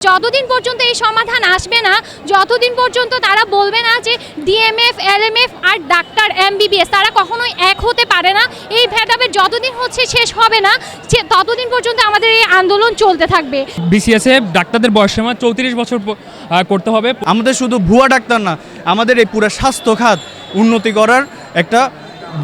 যতদিন পর্যন্ত এই সমাধান আসবে না যতদিন পর্যন্ত তারা বলবে না যে ডিএমএফ এলএমএফ আর ডাক্তার এমবিবিএস তারা কখনোই এক হতে পারে না। এই ভেদাভেদ যতদিন হচ্ছে শেষ হবে না সে- ততদিন পর্যন্ত আমাদের এই আন্দোলন চলতে থাকবে। বিসিএসে ডাক্তারদের বয়সসীমা চৌত্রিশ বছর করতে হবে। আমাদের শুধু ভুয়া ডাক্তার না আমাদের এই পুরো স্বাস্থ্য খাত উন্নতি করার একটা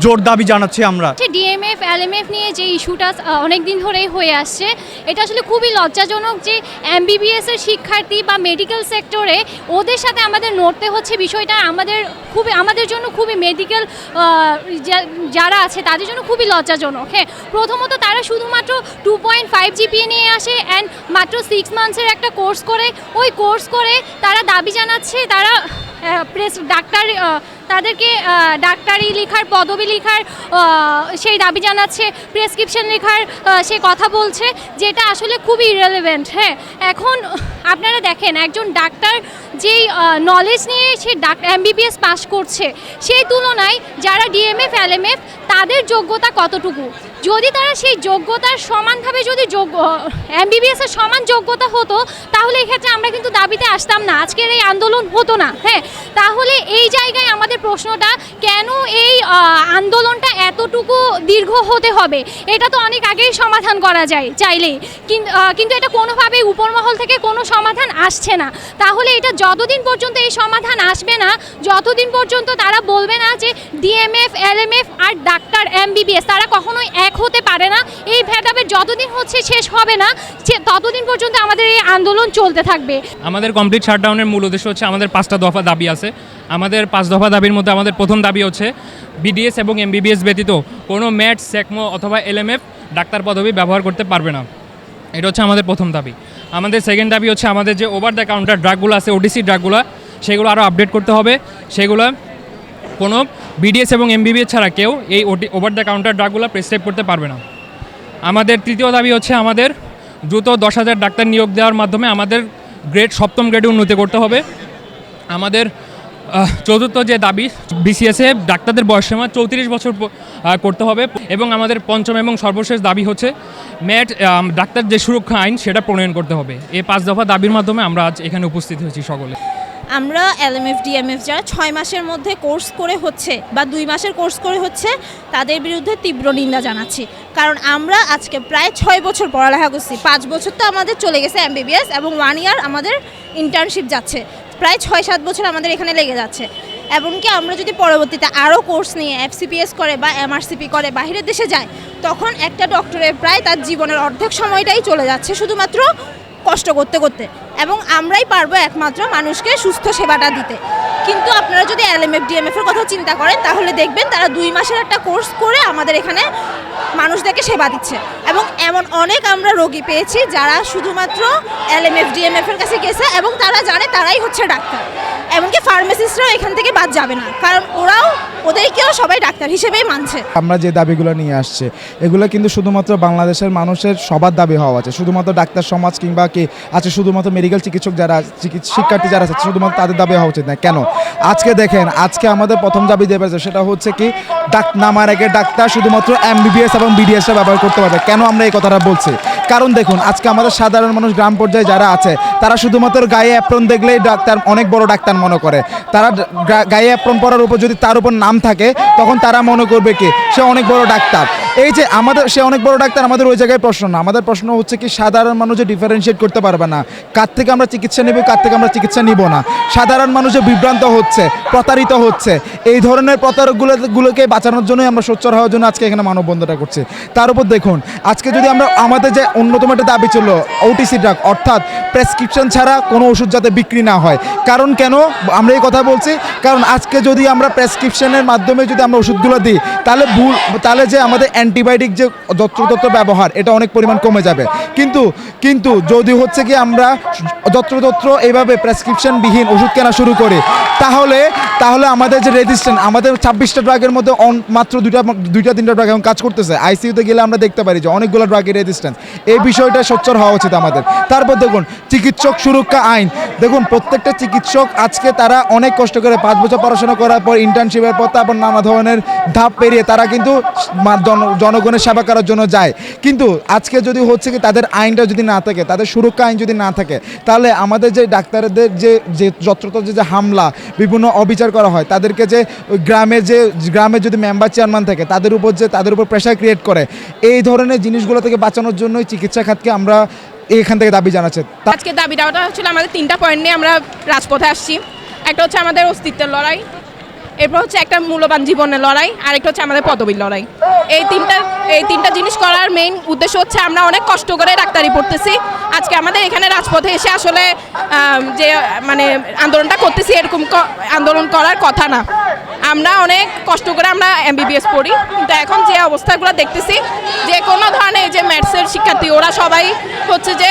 জোর দাবি জানাচ্ছি আমরা। ডিএমএফ এলএমএফ নিয়ে যে ইস্যুটা অনেক দিন ধরেই হয়ে আসছে, এটা আসলে খুবই লজ্জাজনক যে এমবিবিএস এর শিক্ষার্থী বা মেডিকেল সেক্টরে ওদের সাথে আমাদের নড়তে হচ্ছে বিষয়টা। আমাদের খুবই, আমাদের জন্য খুবই মেডিকেল যারা আছে তাদের জন্য খুবই লজ্জাজনক। হ্যাঁ প্রথমত তারা শুধুমাত্র টু পয়েন্ট ফাইভ জিপিএ নিয়ে আসে অ্যান্ড মাত্র সিক্স মান্থসের একটা কোর্স করে। ওই কোর্স করে তারা দাবি জানাচ্ছে, তারা প্রেস ডাক্তার তাদেরকে ডাক্তারি লেখার, পদবি লেখার সেই দাবি জানাচ্ছে প্রেসক্রিপশন লেখার সে কথা বলছে, যেটা আসলে খুবই ইরেলেভেন্ট হ্যাঁ এখন আপনারা দেখেন, একজন ডাক্তার যেই নলেজ নিয়ে সে ডাক্তার এমবিবিএস পাস করছে, সেই তুলনায় যারা ডিএমএফ এলএমএফ তাদের যোগ্যতা কতটুকু? যদি তারা সেই যোগ্যতার সমানভাবে যদি যোগ্য এমবিবিএস এর সমান যোগ্যতা হতো, তাহলে এক্ষেত্রে আমরা কিন্তু দাবিতে আসতাম না। আজকের এই আন্দোলন হতো না হ্যাঁ? তাহলে এই জায়গায় আমাদের প্রশ্নটা, কেন এই আন্দোলনটা এতটুকু দীর্ঘ হতে হবে। এটা তো অনেক আগেই সমাধান করা যায় চাইলেই। কিন- কিন্তু এটা কোনোভাবেই উপরমহল থেকে কোনো সমাধান আসছে না। তাহলে এটা যতদিন পর্যন্ত এই সমাধান আসবে না, যতদিন পর্যন্ত তারা বলবে না যে ডিএমএফ, এলএমএফ আর ডাক্তার এমবিবিএস তারা কখনোই এক হতে পারে না, এই ভেদাভেদ যতদিন হচ্ছে শেষ হবে না ততদিন পর্যন্ত আমাদের এই আন্দোলন চলতে থাকবে। আমাদের কমপ্লিট শাটডাউনের মূল উদ্দেশ্য হচ্ছে আমাদের পাঁচটা দফা দাবি আছে। আমাদের পাঁচ দফা দাবির মধ্যে আমাদের প্রথম দাবি হচ্ছে বিডিএস এবং এমবিবিএস ব্যতীত কোনো ম্যাট সেকমো অথবা এলএমএফ ডাক্তার পদবি ব্যবহার করতে পারবে না। এটা হচ্ছে আমাদের প্রথম দাবি। আমাদের সেকেন্ড দাবি হচ্ছে আমাদের যে ওভার দ্য কাউন্টার ড্রাগগুলো আছে ওডিসি ড্রাগগুলো সেগুলো আরও আপডেট করতে হবে। সেগুলো কোনো বিডিএস এবং এমবিবিএস ছাড়া কেউ এই ওটি ওভার দ্য কাউন্টার ড্রাগগুলো প্রেসক্রাইব করতে পারবে না। আমাদের তৃতীয় দাবি হচ্ছে আমাদের দ্রুত দশ হাজার ডাক্তার নিয়োগ দেওয়ার মাধ্যমে আমাদের গ্রেড সপ্তম গ্রেডে উন্নতি করতে হবে। আমাদের চতুর্থ যে দাবি বিসিএসে ডাক্তারদের বয়সসীমা চৌত্রিশ বছর করতে হবে এবং আমাদের পঞ্চম এবং সর্বশেষ দাবি হচ্ছে ম্যাট ডাক্তার যে সুরক্ষা আইন সেটা প্রণয়ন করতে হবে। এই পাঁচ দফা দাবির মাধ্যমে আমরা আজ এখানে উপস্থিত হয়েছি সকলে। আমরা এলএমএফ ডিএমএফ যারা ছয় মাসের মধ্যে কোর্স করে হচ্ছে বা দুই মাসের কোর্স করে হচ্ছে, তাদের বিরুদ্ধে তীব্র নিন্দা জানাচ্ছি। কারণ আমরা আজকে প্রায় ছয় বছর পড়ালেখা করছি। পাঁচ বছর তো আমাদের চলে গেছে এমবিবিএস এবং ওয়ান ইয়ার আমাদের ইন্টার্নশিপ যাচ্ছে। প্রায় ছয় সাত বছর আমাদের এখানে লেগে যাচ্ছে। এমনকি আমরা যদি পরবর্তীতে আরও কোর্স নিয়ে এফসিপিএস করে বা এমআরসিপি করে বাইরের দেশে যায় তখন একটা ডক্টরের প্রায় তার জীবনের অর্ধেক সময়টাই চলে যাচ্ছে শুধুমাত্র কষ্ট করতে করতে। এবং আমরাই পারব একমাত্র মানুষকে সুস্থ সেবাটা দিতে। কিন্তু আপনারা যদি এলএমএফ ডিএমএফ এর কথা চিন্তা করেন, তাহলে দেখবেন তারা দুই মাসের একটা কোর্স করে আমাদের এখানে মানুষদেরকে সেবা দিচ্ছে। এবং এমন অনেক আমরা রোগী পেয়েছি যারা শুধুমাত্র এলএমএফ, ডিএমএফ এর কাছে গেছে এবং তারা জানে তারাই হচ্ছে ডাক্তার। এমনকি ফার্মাসিস্টরাও এখান থেকে বাদ যাবে না, কারণ ওরাও ওদেরকেও সবাই ডাক্তার হিসেবেই মানছে। আমরা যে দাবিগুলো নিয়ে আসছে, এগুলো কিন্তু শুধুমাত্র বাংলাদেশের মানুষের সবার দাবি হওয়া আছে শুধুমাত্র ডাক্তার সমাজ কিংবা কি আছে, শুধুমাত্র মেডিকেল চিকিৎসক যারা শিক্ষার্থী যারা আছে, শুধুমাত্র তাদের দাবি হওয়া উচিত না। কেন? আজকে দেখেন, আজকে আমাদের প্রথম দাবি দেবে সেটা হচ্ছে কি, ডাক নামার আগে ডাক্তার শুধুমাত্র এমবিবিএস এবং বিডিএসটা ব্যবহার করতে পারবে। কেন? আমরা এই কথাটা বলছি? কারণ দেখুন, আজকে আমাদের সাধারণ মানুষ গ্রাম পর্যায়ে যারা আছে, তারা শুধুমাত্র গায়ে অ্যাপ্রন দেখলেই ডাক্তার, অনেক বড় ডাক্তার মনে করে। তারা গায়ে অ্যাপ্রন পরার উপর যদি তার উপর নাম থাকে, তখন তারা মনে করবে কি? সে অনেক বড় ডাক্তার। এই যে আমাদের, সে অনেক বড় ডাক্তার, আমাদের ওই জায়গায় প্রশ্ন না। আমাদের প্রশ্ন হচ্ছে কি, সাধারণ মানুষ ডিফারেন্সিয়েট করতে পারবে না। কার থেকে আমরা চিকিৎসা নেব, কার থেকে আমরা চিকিৎসা নিব না। সাধারণ মানুষ বিভ্রান্ত হচ্ছে, প্রতারিত হচ্ছে। এই ধরনের প্রতারকগুলো, গুলোকে বাঁচানোর জন্যই আমরা সোচ্চার হওয়ার জন্য আজকে এখানে মানববন্ধনটা করছি। তার উপর দেখুন, আজকে যদি আমরা আমাদের যে অন্যতম একটা দাবি ছিল ওটিসি ড্রাগ অর্থাৎ প্রেসক্রিপশন ছাড়া কোনো ওষুধ যাতে বিক্রি না হয়। কারণ কেন? আমরা এই কথা বলছি, কারণ আজকে যদি আমরা প্রেসক্রিপশনের মাধ্যমে যদি আমরা ওষুধগুলো দিই, তাহলে ভুল, তাহলে যে আমাদের অ্যান্টিবায়োটিক যে যত্রতত্র ব্যবহার, এটা অনেক পরিমাণ কমে যাবে। কিন্তু কিন্তু যদি হচ্ছে কি আমরা যত্রতত্র এইভাবে প্রেসক্রিপশনবিহীন ওষুধ কেনা শুরু করি, তাহলে তাহলে আমাদের যে রেজিস্ট্যান্ট আমাদের ছাব্বিশটা ড্রাগের মধ্যে মাত্র দুইটা দুইটা, তিনটা ড্রাগ এখন কাজ করতেছে। আইসিইউতে গেলে আমরা দেখতে পারি যে অনেকগুলো ড্রাগের রেজিস্ট্যান্স এই বিষয়টা সোচ্চার হওয়া উচিত আমাদের। তারপর দেখুন, চিকিৎসক সুরক্ষা আইন। দেখুন, প্রত্যেকটা চিকিৎসক আজকে তারা অনেক কষ্ট করে পাঁচ বছর পড়াশোনা করার পর ইন্টার্নশিপের পর তারপর নানা ধরনের ধাপ পেরিয়ে তারা কিন্তু জনগণের সেবা করার জন্য যায়। কিন্তু আজকে যদি হচ্ছে কি তাদের আইনটা যদি না থাকে, তাদের সুরক্ষা আইন যদি না থাকে, তাহলে আমাদের যে ডাক্তারদের যে যে যত্রতত্র যে হামলা, বিভিন্ন অবিচার করা হয়, তাদেরকে যে ওই গ্রামের যে, গ্রামের যদি মেম্বার চেয়ারম্যান থাকে, তাদের উপর যে, তাদের উপর প্রেশার ক্রিয়েট করে, এই ধরনের জিনিসগুলো থেকে বাঁচানোর জন্যই চিকিৎসা খাতকে আমরা এখান থেকে দাবি জানাচ্ছে। আজকে দাবি দেওয়াটা হচ্ছিল আমাদের তিনটা পয়েন্ট নিয়ে আমরা রাজপথে আসছি। একটা হচ্ছে আমাদের অস্তিত্বের লড়াই এরপর হচ্ছে একটা মূল্যবান জীবনের লড়াই আর একটা হচ্ছে আমাদের পদবীর লড়াই। এই তিনটা এই তিনটা জিনিস করার মেইন উদ্দেশ্য হচ্ছে আমরা অনেক কষ্ট করে ডাক্তারি পড়তেছি। আজকে আমাদের এখানে রাজপথে এসে আসলে যে মানে আন্দোলনটা করতেছি এরকম আন্দোলন করার কথা না। আমরা অনেক কষ্ট করে আমরা এমবিবিএস পড়ি, কিন্তু এখন যে অবস্থাগুলো দেখতেছি, যে কোনো ধরনের যে ম্যাথসের শিক্ষার্থী, ওরা সবাই হচ্ছে যে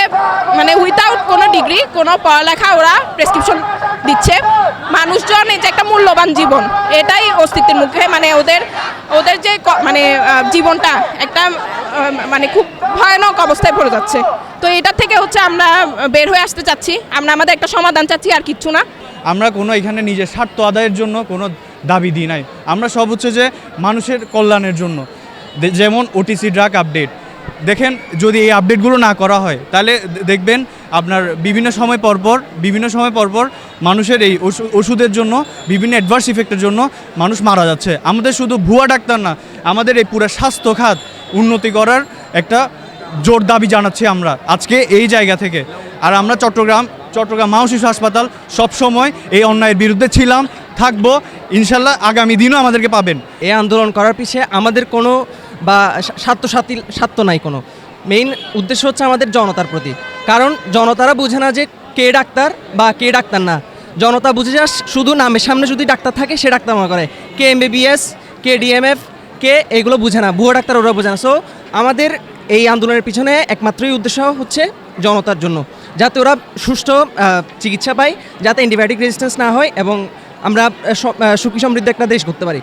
মানে উইথাউট কোনো ডিগ্রি কোনো পড়ালেখা ওরা প্রেসক্রিপশন দিচ্ছে। মানুষজন এই যে একটা মূল্যবান জীবন, এটাই অস্তিত্বের মুখে মানে ওদের ওদের যে মানে জীবনটা একটা মানে খুব ভয়ানক অবস্থায় পড়ে যাচ্ছে। তো এটা থেকে হচ্ছে আমরা বের হয়ে আসতে চাচ্ছি। আমরা আমাদের একটা সমাধান চাচ্ছি, আর কিচ্ছু না। আমরা কোনো এখানে নিজের স্বার্থ আদায়ের জন্য কোনো দাবি দিই নাই। আমরা সব হচ্ছে যে মানুষের কল্যাণের জন্য। যেমন ওটিসি ড্রাগ আপডেট দেখেন, যদি এই আপডেটগুলো না করা হয়, তাহলে দেখবেন আপনার বিভিন্ন সময় পরপর বিভিন্ন সময় পরপর মানুষের এই ওষুধের জন্য, বিভিন্ন অ্যাডভার্স ইফেক্টের জন্য মানুষ মারা যাচ্ছে। আমাদের শুধু ভুয়া ডাক্তার না, আমাদের এই পুরো স্বাস্থ্য খাত উন্নতি করার একটা জোর দাবি জানাচ্ছি আমরা আজকে এই জায়গা থেকে। আর আমরা চট্টগ্রাম চট্টগ্রাম মা ও শিশু হাসপাতাল সবসময় এই অন্যায়ের বিরুদ্ধে ছিলাম, থাকব, ইনশাল্লাহ আগামী দিনও আমাদেরকে পাবেন। এই আন্দোলন করার পিছে আমাদের কোনো বা স্বার্থ স্বার্থ নাই কোনো। মেইন উদ্দেশ্য হচ্ছে আমাদের জনতার প্রতি। কারণ জনতারা বুঝে না যে কে ডাক্তার বা কে ডাক্তার না। জনতা বুঝে যা শুধু নামের সামনে যদি ডাক্তার থাকে, সে ডাক্তার মনে করে। কে এমবিবিএস কে ডিএমএফ কে এগুলো বুঝে না। ভুয়ো ডাক্তার ওরা বোঝে না। সো আমাদের এই আন্দোলনের পিছনে একমাত্রই উদ্দেশ্য হচ্ছে জনতার জন্য। যাতে ওরা সুষ্ঠু চিকিৎসা পায়, যাতে অ্যান্টিবায়োটিক রেজিস্ট্যান্স না হয় এবং আমরা সুখী সমৃদ্ধ একটা দেশ করতে পারি।